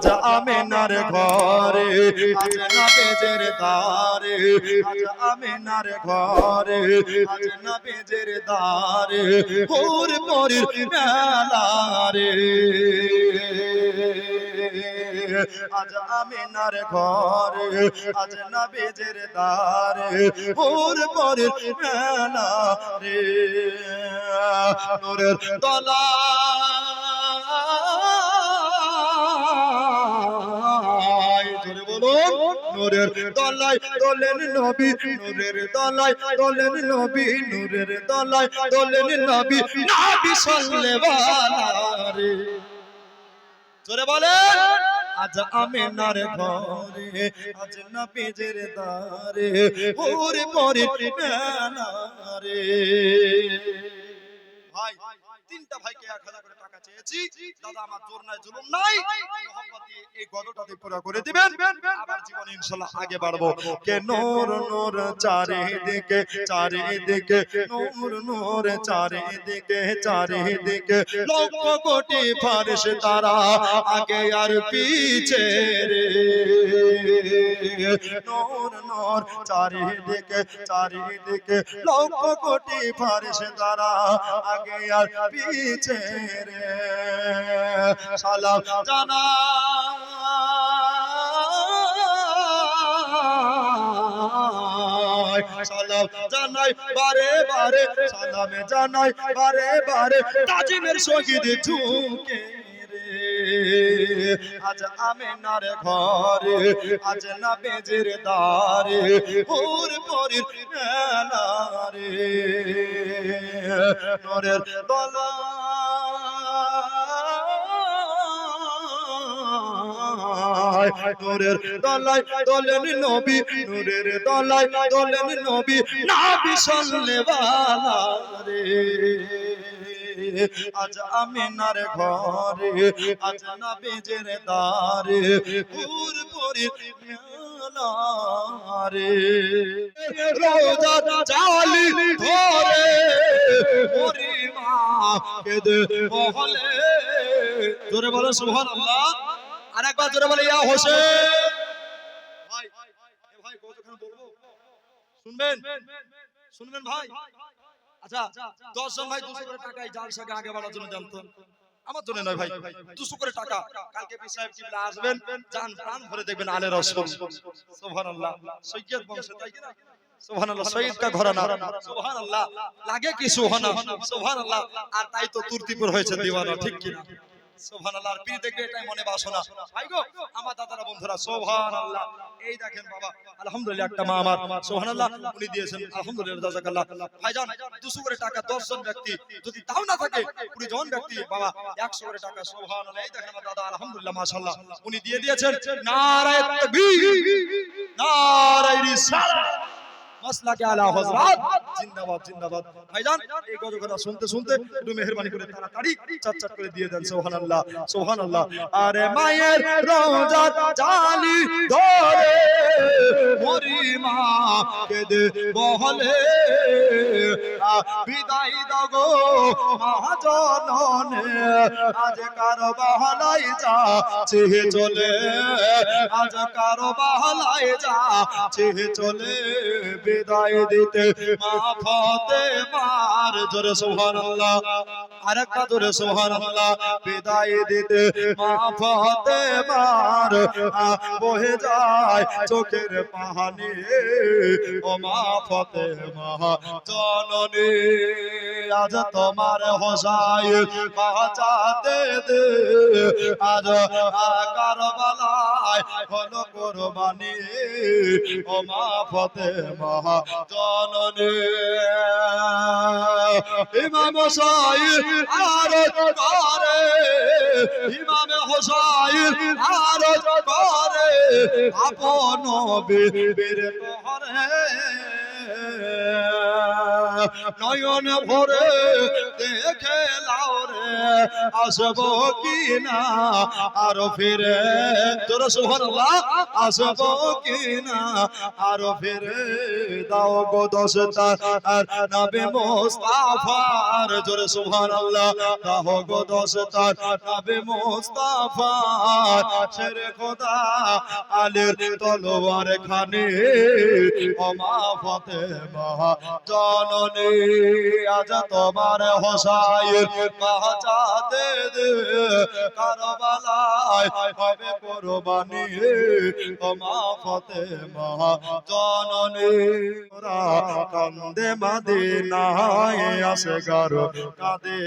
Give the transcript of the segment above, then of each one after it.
আজ আমেনার ঘরে। আজ নবেজের দারে আজ আমেনার ঘরে। আজ নবেজের দারে হুর পরির মেলা রে আজ আমিনার ঘরে। আজ নবেজের দারে হুর পরির মেলা রে নূরের তলা বলুন নূরের তলায় তোলেন নবী, নূরের তলায় তোলেন নবী, নূরের তলায় তোলেন নবী নবী সাল্লাল্লাহু জোরে বলেন, আজ আমেনার ঘরে, আজ নবীজের দারে ওরে পরে মেলা রে ভাই, তিনটা ভাইকে এক হাজার করে দাদা, আমার জোর জুলুম নাই। এই গদটাতে পুরো করে দিবেন। আবার জীবনে ইনশাআল্লাহ আগে বাড়বো। কে নূর নূর চারিদিকে চারিদিকে, নূর নূর চারিদিকে চারিদিকে। লক্ষ কোটি ফারিশ তারা আগে আর পিছে রে। নূর নূর চারিদিকে চারিদিকে লক্ষ কোটি ফারশ তারা আগে আর পিছে রে। সালাম জানা সালাম জানাই, বারে বারে, সালামে জানাই, বারে বারে, তাজিমের শহীদ ঝুঁকে। আজ আমেনার ঘরে, আজ না বেজের দারে ওর পরের মেলা রে নরের তলা নূরের তলায় তোলেন নবী, নূরের তলায় তোলেন নবী নাবি সাল্লেওয়ালা রে। আজ আমিনার ঘরে, আজ না বেজের দারে পুর পরি মেলা রে রোজা চালি ধরে ওরে মা কেদে বহলে। জোরে বলো, সুবহানাল্লাহ। আরেকবার জোরে বলে, ইয়া হোসেন। ভাই ভাই, কতক্ষণ বলব? শুনবেন? শুনবেন ভাই? আচ্ছা ভাই দুশো করে টাকায় আগে বাড়ার জন্য জানতো। আমার জন্য নয় ভাই, দুশো করে টাকা। কালকে আসবেন, জান প্রাণ ভরে দেখবেন আলে রসম সুবহানাল্লাহ। সৈয়দ বংশ তাই লাগে কি সুবহানা সুবহানাল্লাহ। আর তাই তো তুর্তিপুর হয়েছে দিওয়ানা, ঠিক কি না সুবহানাল্লাহ, আর পীর দেখবে এটাই মনে বাসনা। ভাই গো, আমার দাদারা, বন্ধুরা, সুবহানাল্লাহ। এই দেখেন বাবা, আলহামদুলিল্লাহ, একটা মা আমার। সুবহানাল্লাহ, উনি দিয়েছেন, আলহামদুলিল্লাহ জাযাকাল্লাহ ভাইজান 200 করে টাকা 10 জন ব্যক্তি, যদি তাও না থাকে 20 জন ব্যক্তি, বাবা 100 করে টাকা, সুবহানাল্লাহ। এই দেখেন আমার দাদা, আলহামদুলিল্লাহ, মাশাআল্লাহ। উনি দিয়ে দিয়েছেন, নারায়ে তাকবীর। নারায়ে রিসালাত। মাসলাকে আলা হযরত। জিন্দাবাদ জিন্দাবাদ। ভাইজান, এই গজগরা শুনতে শুনতে একটু মেহেরবানি করে তাড়াতাড়ি চাট চাট করে দিয়ে দেন, সুবহানাল্লাহ সুবহানাল্লাহ। আরে মায়ের রওজা জালি ধরে মরি কেদে বহলে। বিদায় দাগো মহাজননে, আজ কারও বাহলাই যা চেহে চলে, আজ কারও বাহলাই যা চেহে চলে, বিদায় দিতে মা ফতে মার জোরে সুবহানাল্লাহ। আরেকটা জোরে সুবহানাল্লাহ বিদায় দিতে মা ফতে মার। আ, বহে যায় চোখের পাহানি ও মা ফতে মা জননী আজ তোমার হোসাই বাঁচাতে দে। আজ কারবালায় হলো কোরবানি ও মা ফতে মহা জননী ইমাম হোসাই আর করে ইমাম হোসাই আর করে আপন বীর নয়ন ভরে দেখ রেখে লাও রে, আসব কি না? আরও ফিরে, তোর সুবহানাল্লাহ আসব কি না? আরও ফিরে দাও গো দশটা, আর নবী মুস্তাফার, জোরে সুবহানাল্লাহ, দাও গো দশটা, নবী মুস্তাফার শেরে খোদা, আলীর তলোয়ার খানে ওমা ফাতেমা, জননী আজ তোমার হোসাইন দে কারবালায় হবে কোরবানি ওমা ফাতেমা জননী, ওরা কান্দে মদিনায় আসে গর কাঁদে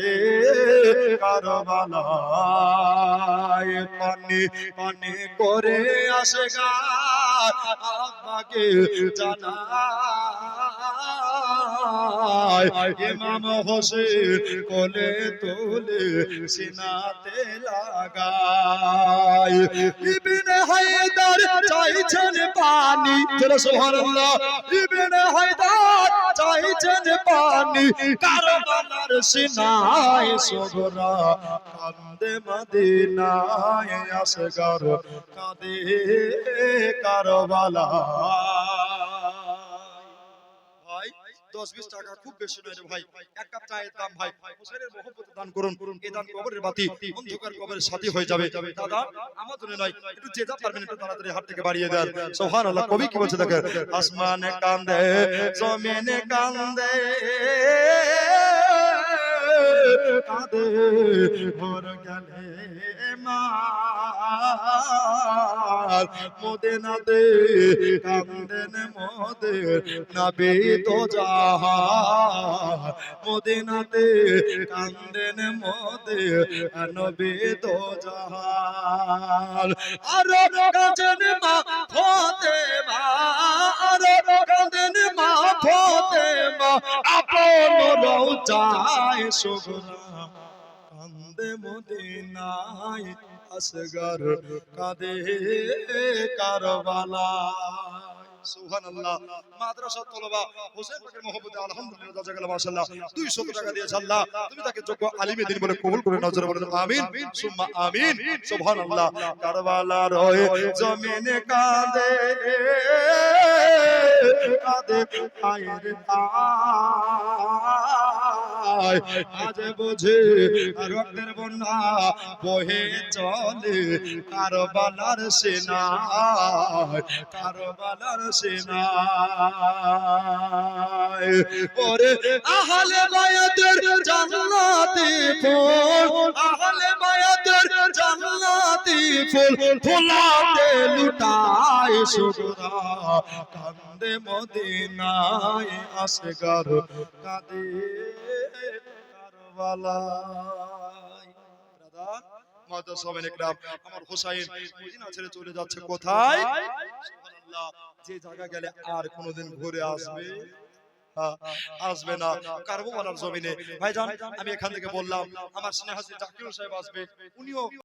কারবালায়। পানি পানি করে আসে গা আব্বাকে জানায় ইমাম হোসেন কোলে তোলে সিনাতে লাগায়। ইবনে হায়দার চাইছেন পানি। জোরে সুবহানাল্লাহ। ইবনে হায়দার চাইছেন পানি। কারবালার সিনায় সগরা কান্দে মদিনায় আসগর। কাঁদে কারবালা। দশ বিশ টাকা খুব বেশি নয় ভাই। এক কাপ চায়ের দাম ভাই। হোসেনের মহব্বত দান করুন। দান কবরের বাতি অন্ধকার কবরের হয়ে যাবে। দাদা আমার জন্য নয়, একটু যে যা পারবেন একটু তাড়াতাড়ি হাত থেকে বাড়িয়ে দেন। সোহান আল্লাহ কবি কি বলছে দেখেন? আসমানে কান্দে, জমিনে কান্দে। কাঁদে ভোর গেলে মার। মদিনাতে কান্দেন মোদের নবী তো যাহা মদিনাতে কান্দেন মোদের নবী তো জাহাল আরও কাঁদেন মা ফতে মা, আরও কাঁদেন মা ফতে মা আপন রওজায় সুগরা কান্দে মদিনায় আসগর কাঁদে কারবালা। সুবহানাল্লাহ। মাদ্রাসা তলবা হোসেন পাকের মহব্বতে আলহামদুলিল্লাহ জাযাকাল্লাহ মাশাআল্লাহ 200 টাকা দিয়েছ আল্লাহ তুমি তাকে যোগ্য আলিমে দিন বলে কবুল করে নজরে বলেন, আমিন। সুম্মা আমিন। সুবহানাল্লাহ। কারবালা রয়ে জমিনে কাঁদে কাঁদে, আয়ের বুঝে রক্তের বন্যা বহে চলে। কারবালার সেনা কারবালার সেনা আহলে মায়াতের জান্নাতে আহলে ফুল ফুলাতে লুটায় কান্দে মদিনায় আসগার কাঁদে সাহেব একরাম আমার হোসাইন মদিনা ছেড়ে চলে যাচ্ছে কোথায়? যে জায়গা গেলে আর কোনোদিন ঘুরে আসবে? হ্যাঁ, আসবে না। কারবালার জমিনে। ভাইজান আমি এখান থেকে বললাম আমার স্নেহাসী জাকির সাহেব আসবে। উনিও